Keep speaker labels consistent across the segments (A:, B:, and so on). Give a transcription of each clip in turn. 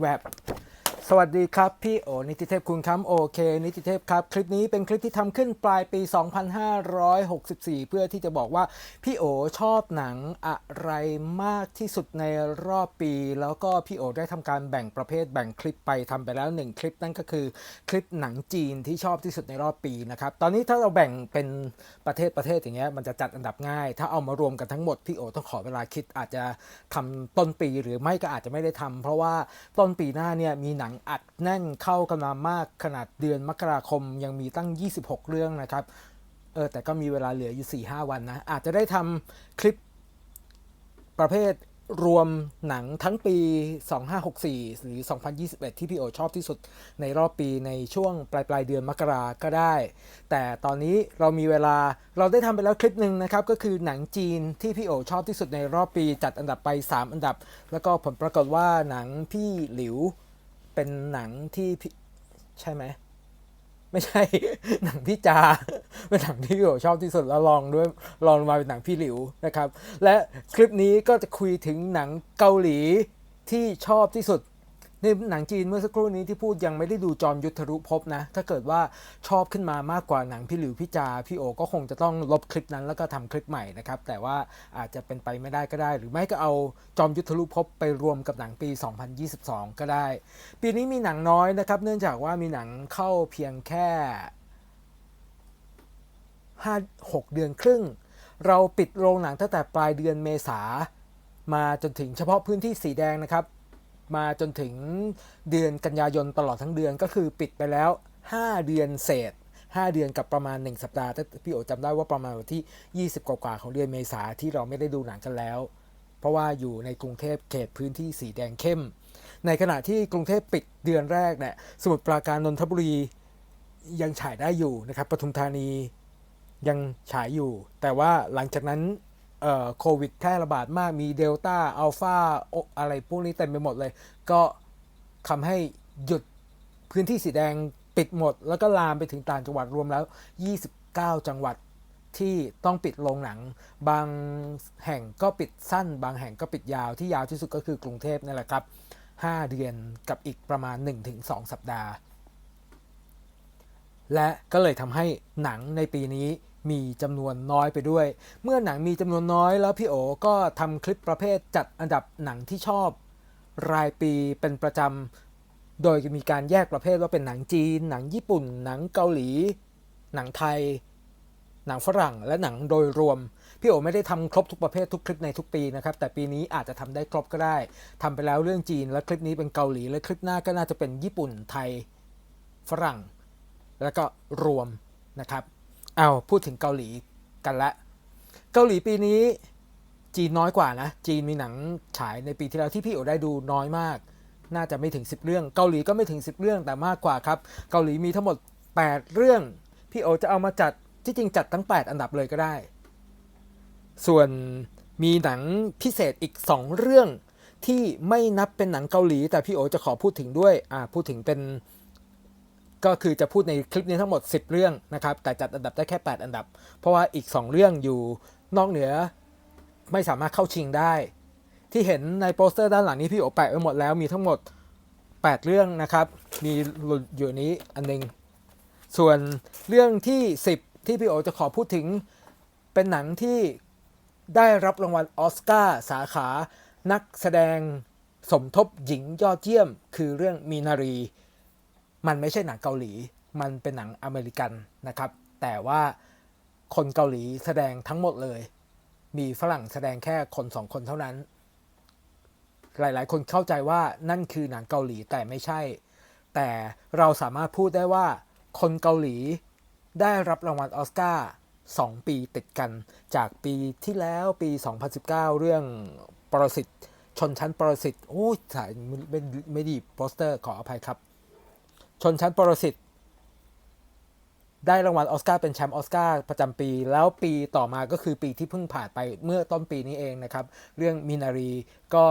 A: แวบ สวัสดีครับ พี่โอนิติเทพคุณครับโอเค นิติเทพครับ คลิปนี้เป็นคลิปที่ทำขึ้นปลายปี 2564 เพื่อที่จะบอกว่า พี่โอชอบหนังอะไรมากที่สุดในรอบปี แล้วก็พี่โอได้ทำการแบ่งประเภทแบ่งคลิปไปทำไปแล้ว 1 คลิปนั่นก็คือคลิปหนังจีนที่ชอบที่สุดในรอบปีนะครับ ตอนนี้ถ้าเราแบ่งเป็นประเทศประเทศอย่างเงี้ยมันจะจัดอันดับง่าย ถ้าเอามารวมกันทั้งหมดพี่โอต้องขอเวลาคิดอาจจะทำต้นปีหรือไม่ก็อาจจะไม่ได้ทำเพราะว่าต้นปีหน้าเนี่ยมีหนังอัดแน่นเข้ากันมามากขนาดเดือนมกราคมยังมีตั้ง 26 เรื่องนะครับ เออแต่ก็มีเวลาเหลืออยู่ 4-5 วันนะ อาจจะได้ทำคลิปประเภทรวมหนังทั้งปี 2564 หรือ 2021 ที่พี่โอชอบที่สุดในรอบปีในช่วงปลายปลายเดือนมกราก็ได้ แต่ตอนนี้เรามีเวลาเราได้ทำไปแล้วคลิปหนึ่งนะครับ ก็คือหนังจีนที่พี่โอชอบที่สุดในรอบปีจัดอันดับไป 3 อันดับ แล้วก็ผลปรากฏว่าหนังพี่หลิว เป็นหนังที่พี่ใช่ไหมไม่ใช่ หนังพี่จา เป็นหนังที่ผมชอบที่สุดแล้วลองด้วยลองมาเป็นหนังพี่หลิวนะครับ และคลิปนี้ก็จะคุยถึงหนังเกาหลีที่ชอบที่สุด ในหนังจีนเมื่อสักครู่นี้ที่พูดยังไม่ได้ดูจอมยุทธรุภพนะ ถ้าเกิดว่าชอบขึ้นมามากกว่าหนังพี่หลิวพี่จาพี่โอก็คงจะต้องลบคลิปนั้นแล้วก็ทำคลิปใหม่นะครับ แต่ว่าอาจจะเป็นไปไม่ได้ก็ได้ หรือไม่ก็เอาจอมยุทธรุภพไปรวมกับหนังปี 2022 ก็ได้ ปีนี้มีหนังน้อยนะครับ เนื่องจากว่ามีหนังเข้าเพียงแค่ห้าหกเดือนครึ่ง เราปิดโรงหนังตั้งแต่ปลายเดือนเมษามาจนถึงเฉพาะพื้นที่สีแดงนะครับ มาจนถึงเดือนกันยายนตลอดทั้งเดือนก็คือปิดไปแล้ว 5 เดือนเศษ 5 เดือนกับประมาณ 1 สัปดาห์แต่พี่โอจำได้ว่าประมาณวันที่ 20 กว่าๆของเดือนเมษาที่เราไม่ได้ดูหนังกันแล้ว เพราะว่าอยู่ในกรุงเทพเขตพื้นที่สีแดงเข้ม ในขณะที่กรุงเทพปิดเดือนแรกเนี่ยสมุทรปราการนนทบุรียังฉายได้อยู่นะครับปทุมธานียังฉายอยู่ แต่ว่าหลังจากนั้น โควิดแพร่ระบาดมากมีเดลต้าอัลฟาอะไรพวกนี้เต็มไปหมดเลย ก็ทำให้หยุดพื้นที่สีแดงปิดหมด แล้วก็ลามไปถึงต่างจังหวัดรวมแล้ว 29 จังหวัดที่ต้องปิดโรงหนัง บางแห่งก็ปิดสั้น บางแห่งก็ปิดยาวที่ยาวที่สุดก็คือกรุงเทพนั่แหละครับ 5 เดือนกับอีกประมาณ 1-2 สัปดาห์ และก็เลยทำให้หนังในปีนี้ มีจำนวนน้อยไปด้วย เมื่อหนังมีจำนวนน้อยแล้วพี่โอก็ทำคลิปประเภทจัดอันดับหนังที่ชอบ รายปีเป็นประจำ โดยมีการแยกประเภทว่าเป็นหนังจีน หนังญี่ปุ่น หนังเกาหลี หนังไทย หนังฝรั่งและหนังโดยรวม พี่โอไม่ได้ทำครบทุกประเภททุกคลิปในทุกปีนะครับ แต่ปีนี้อาจจะทำได้ครบก็ได้ทำไปแล้วเรื่องจีน และคลิปนี้เป็นเกาหลี และคลิปหน้าก็น่าจะเป็นญี่ปุ่น ไทย ฝรั่ง แล้วก็รวมนะครับ เอาพูดถึงเกาหลีกันละ เกาหลีปีนี้จีนน้อยกว่านะ จีนมีหนังฉายในปีที่แล้วที่พี่โอได้ดูน้อยมาก น่าจะไม่ถึง 10 เรื่อง เกาหลีก็ไม่ถึง 10 เรื่องแต่มากกว่าครับ เกาหลีมีทั้งหมด 8 เรื่อง พี่โอจะเอามาจัดที่จริงจัดทั้ง 8 อันดับเลยก็ได้ ส่วนมีหนังพิเศษอีก 2 เรื่องที่ไม่นับเป็นหนังเกาหลี แต่พี่โอจะขอพูดถึงด้วย อ่า พูดถึงเป็น ก็คือจะพูดในคลิปนี้ทั้งหมด 10 เรื่องนะครับ แต่จัดอันดับได้แค่ 8 อันดับ เพราะว่าอีก 2 เรื่องอยู่นอกเหนือไม่สามารถเข้าชิงได้ ที่เห็นในโปสเตอร์ด้านหลังนี้พี่โอแปะไว้หมดแล้วมีทั้งหมด 8 เรื่องนะครับ มีหลุดอยู่นี้อันหนึง ส่วนเรื่องที่ 10 ที่พี่โอจะขอพูดถึงเป็นหนังที่ได้รับรางวัลออสการ์สาขา นักแสดงสมทบหญิงยอดเยี่ยม คือเรื่องมีนารี มันไม่ใช่หนังเกาหลี มันเป็นหนังอเมริกันนะครับ แต่ว่าคนเกาหลีแสดงทั้งหมดเลย มีฝรั่งแสดงแค่คนสองคนเท่านั้น หลายๆ คนเข้าใจว่านั่นคือหนังเกาหลีแต่ไม่ใช่ แต่เราสามารถพูดได้ว่า คนเกาหลีได้รับรางวัลออสการ์2 ปีติดกัน จากปีที่แล้วปี 2019 เรื่องปรสิตชนชั้นปรสิตโอ้ยถ่ายไม่ไม่ไม่ดีโปสเตอร์ขออภัยครับ ชนชั้นปรสิตได้รางวัลออสการ์เป็นแชมป์ออสการ์ประจำปี แล้วปีต่อมาก็คือปีที่เพิ่งผ่านไปเมื่อต้นปีนี้เองนะครับ เรื่องมินารีก็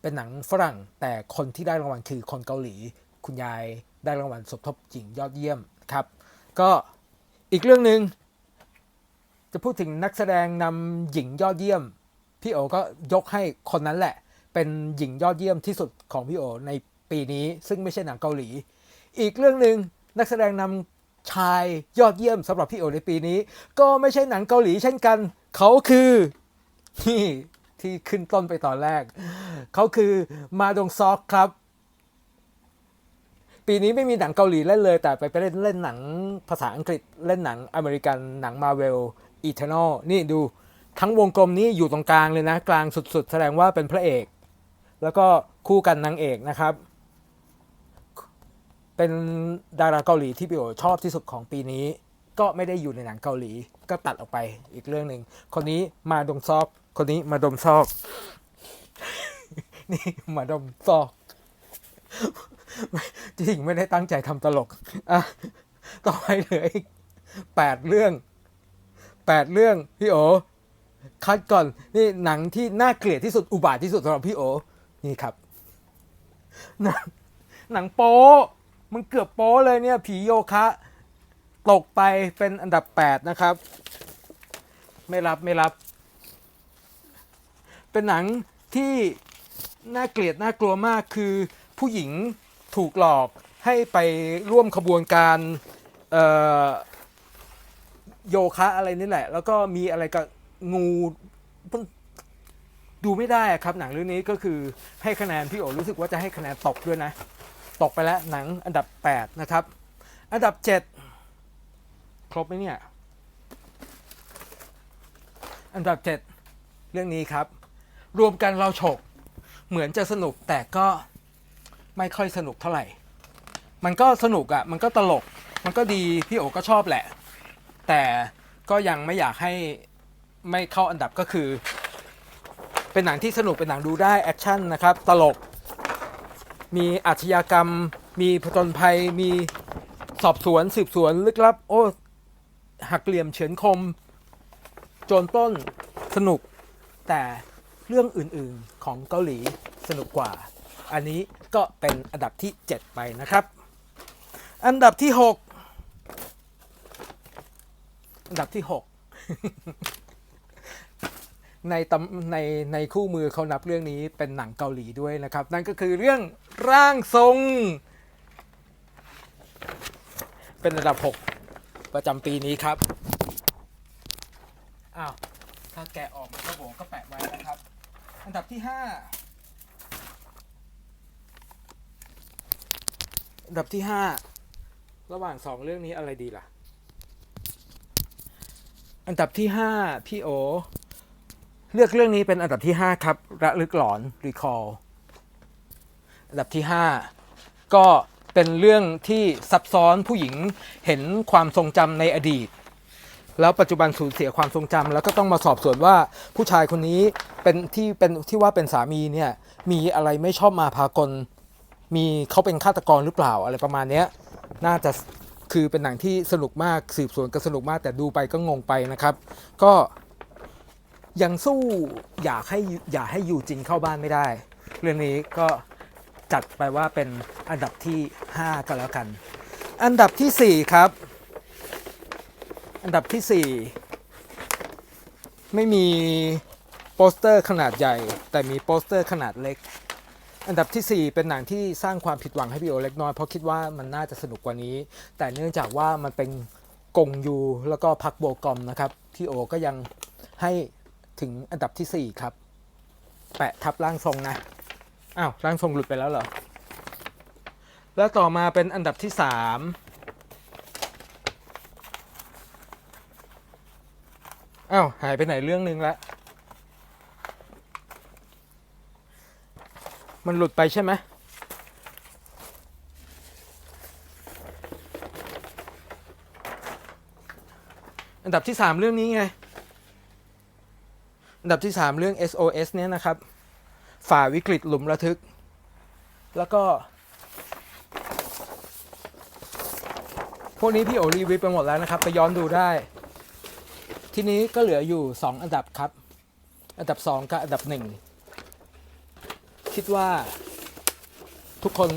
A: เป็นหนังฝรั่ง แต่คนที่ได้รางวัลคือคนเกาหลี คุณยายได้รางวัลสมทบหญิงยอดเยี่ยมครับ ก็อีกเรื่องหนึ่งจะพูดถึงนักแสดงนำหญิงยอดเยี่ยม พี่โอก็ยกให้คนนั้นแหละ เป็นหญิงยอดเยี่ยมที่สุดของพี่โอใน ปีนี้ ซึ่งไม่ใช่หนังเกาหลี อีกเรื่องหนึ่งนักแสดงนำชายยอดเยี่ยมสำหรับพี่โอในปีนี้ ก็ไม่ใช่หนังเกาหลีเช่นกัน เขาคือที่ที่ขึ้นต้นไปตอนแรก เขาคือมาดงซอกครับ ปีนี้ไม่มีหนังเกาหลีเล่นเลย แต่ไปไปเล่นเล่นหนังภาษาอังกฤษเล่นหนังอเมริกันหนังมาเวลอีเทนอลนี่ดูทั้งวงกลมนี้อยู่ตรงกลางเลยนะ กลางสุดๆ แสดงว่าเป็นพระเอก แล้วก็คู่กันนางเอกนะครับ เป็นดาราเกาหลีที่พี่โอชอบที่สุดของปีนี้ ก็ไม่ได้อยู่ในหนังเกาหลี ก็ตัดออกไปอีกเรื่องหนึ่งคนนี้มาดมซอก คนนี้มาดมซอก นี่มาดมซอกจริงไม่ได้ตั้งใจทำตลกอะต่อไปเหลืออีกแปดเรื่องแปดเรื่องพี่โอคัดก่อนนี่หนังที่น่าเกลียดที่สุดอุบาทที่สุดสำหรับพี่โอนี่ครับหนังหนังโป๊ มันเกือบโป๊เลยเนี่ย ผีโยคะ ตกไปเป็นอันดับ 8 นะครับ ไม่รับไม่รับ เป็นหนังที่น่าเกลียดน่ากลัวมากคือผู้หญิงถูกหลอกให้ไปร่วมขบวนการโยคะอะไรนี่แหละ แล้วก็มีอะไรกับงูดูไม่ได้ครับหนังเรื่องนี้ก็คือให้คะแนนพี่โอรู้สึกว่าจะให้คะแนนตกด้วยนะ ตกไปแล้วหนังอันดับ 8 นะครับ อันดับ 7 ครบไหมเนี่ย อันดับ 7 เรื่องนี้ครับ รวมกันเราฉก เหมือนจะสนุกแต่ก็ไม่ค่อยสนุกเท่าไหร่ มันก็สนุกอะ่ะ มันก็ตลก มันก็ดีพี่โอก็ชอบแหละ แต่ก็ยังไม่อยากให้ไม่เข้าอันดับก็คือ เป็นหนังที่สนุกเป็นหนังดูได้แอคชั่นนะครับ ตลก มีอาชญากรรม มีผจญภัย มีสอบสวนสืบสวนลึกลับ โอ้ หักเหลี่ยมเฉือนคม โจรปล้นสนุก แต่เรื่องอื่นๆของเกาหลีสนุกกว่า อันนี้ก็เป็นอันดับที่ 7 ไปนะครับ อันดับที่ 6 อันดับที่ 6 ในตำในในคู่มือเขานับเรื่องนี้เป็นหนังเกาหลีด้วยนะครับ นั่นก็คือเรื่อง ร่างทรง เป็นอันดับ 6 ประจำปีนี้ครับ อ้าว ถ้าแกะออกมันก็โบก็แปะไว้นะครับ อันดับที่ 5 อันดับที่ 5 ระหว่างสองเรื่องนี้อะไรดีล่ะ อันดับที่ 5 พี่โอ เลือกเรื่องนี้เป็นอันดับที่ 5 ครับ ระลึกหลอน Recall อันดับที่ 5 ก็เป็นเรื่องที่ซับซ้อนผู้หญิงเห็นความทรงจำในอดีต แล้วปัจจุบันสูญเสียความทรงจำแล้วก็ต้องมาสอบสวนว่าผู้ชายคนนี้เป็นที่เป็นที่ว่าเป็นสามีเนี่ยมีอะไรไม่ชอบมาพากลมีเขาเป็นฆาตกรหรือเปล่าอะไรประมาณนี้น่าจะคือเป็นหนังที่สนุกมากสืบสวนก็สนุกมากแต่ดูไปก็งงไปนะครับ ก็ยังสู้อยากให้อยากให้อยู่จริงเข้าบ้านไม่ได้ เรื่องนี้ก็ จัดไปว่าเป็นอันดับที่ 5 ก็แล้วกัน อันดับทีสี่ 4 ครับ อันดับที่ 4 ไม่มีโปสเตอร์ขนาดใหญ่ แต่มีโปสเตอร์ขนาดเล็ก อันดับทีสี่ 4 เป็นหนังที่สร้างความผิดหวังให้พี่โอเล็กน้อย เพราะคิดว่ามันน่าจะสนุกกว่านี้ แต่เนื่องจากว่ามันเป็นกงยูแล้วก็พักโบกอมนะครับพี่โอก็ยังให้ถึงอันดับทีสี่4 ครับ แปะทับร่างทรงนะ อ้าวร่างทรงหลุดไปแล้วเหรอ แล้วต่อมาเป็นอันดับที่3อ้าวหายไปไหนเรื่องนึงละ มันหลุดไปใช่ไหมอันดับที่สามเรื่องนี้ไง อันดับที่สามเรื่อง SOS เนี่ยนะครับ ฝ่าวิกฤตหลุมระทึก แล้วก็ พวกนี้พี่โอรีวิวไปหมดแล้วนะครับ ไปย้อนดูได้ ทีนี้ก็เหลืออยู่ 2 อันดับครับ อันดับ 2 กับอันดับ 1 คิดว่าทุกคน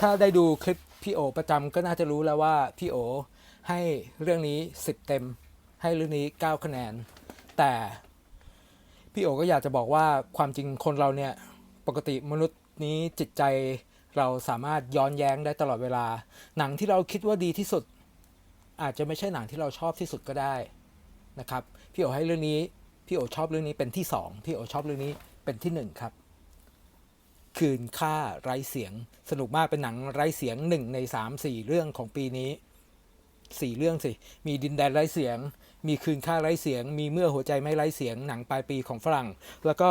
A: ถ้าได้ดูคลิปพี่โอประจำก็น่าจะรู้แล้วว่าพี่โอให้เรื่องนี้ 10 เต็ม ให้เรื่องนี้ 9 คะแนน แต่ พี่โอก็อยากจะบอกว่าความจริงคนเราเนี่ยปกติมนุษย์นี้จิตใจเราสามารถย้อนแย้งได้ตลอดเวลา หนังที่เราคิดว่าดีที่สุด อาจจะไม่ใช่หนังที่เราชอบที่สุดก็ได้นะครับพี่โอให้เรื่องนี้พี่โอชอบเรื่องนี้เป็นที่สองพี่โอชอบเรื่องนี้เป็นที่หนึ่งครับ คืนค่าไร้เสียงสนุกมากเป็นหนังไร้เสียงหนึ่งในสามสี่เรื่องของปีนี้สี่เรื่องสิ มีดินแดนไร้เสียง มีคืนค่าไร้เสียง มีเมื่อหัวใจไม่ไร้เสียงหนังปลายปีของฝรั่ง แล้วก็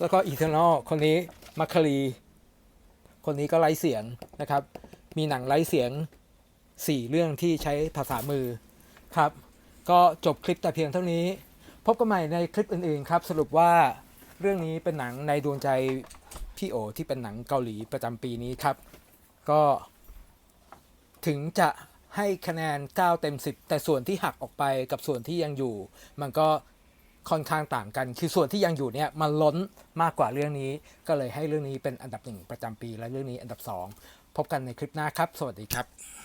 A: แล้วก็อีเทอร์นอลคนนี้มัคคารีคนนี้ก็ไร้เสียงนะครับ มีหนังไร้เสียงสี่เรื่องที่ใช้ภาษามือครับ ก็จบคลิปแต่เพียงเท่านี้ พบกันใหม่ในคลิปอื่นๆครับ สรุปว่าเรื่องนี้เป็นหนังในดวงใจพี่โอที่เป็นหนังเกาหลีประจำปีนี้ครับ ก็ถึงจะ ให้คะแนน 9 เต็ม 10 แต่ส่วนที่หักออกไปกับส่วนที่ยังอยู่ มันก็ค่อนข้างต่างกัน คือส่วนที่ยังอยู่เนี่ยมันล้นมากกว่าเรื่องนี้ ก็เลยให้เรื่องนี้เป็นอันดับหนึ่งประจำปี และเรื่องนี้อันดับสองพบกันในคลิปหน้าครับ สวัสดีครับ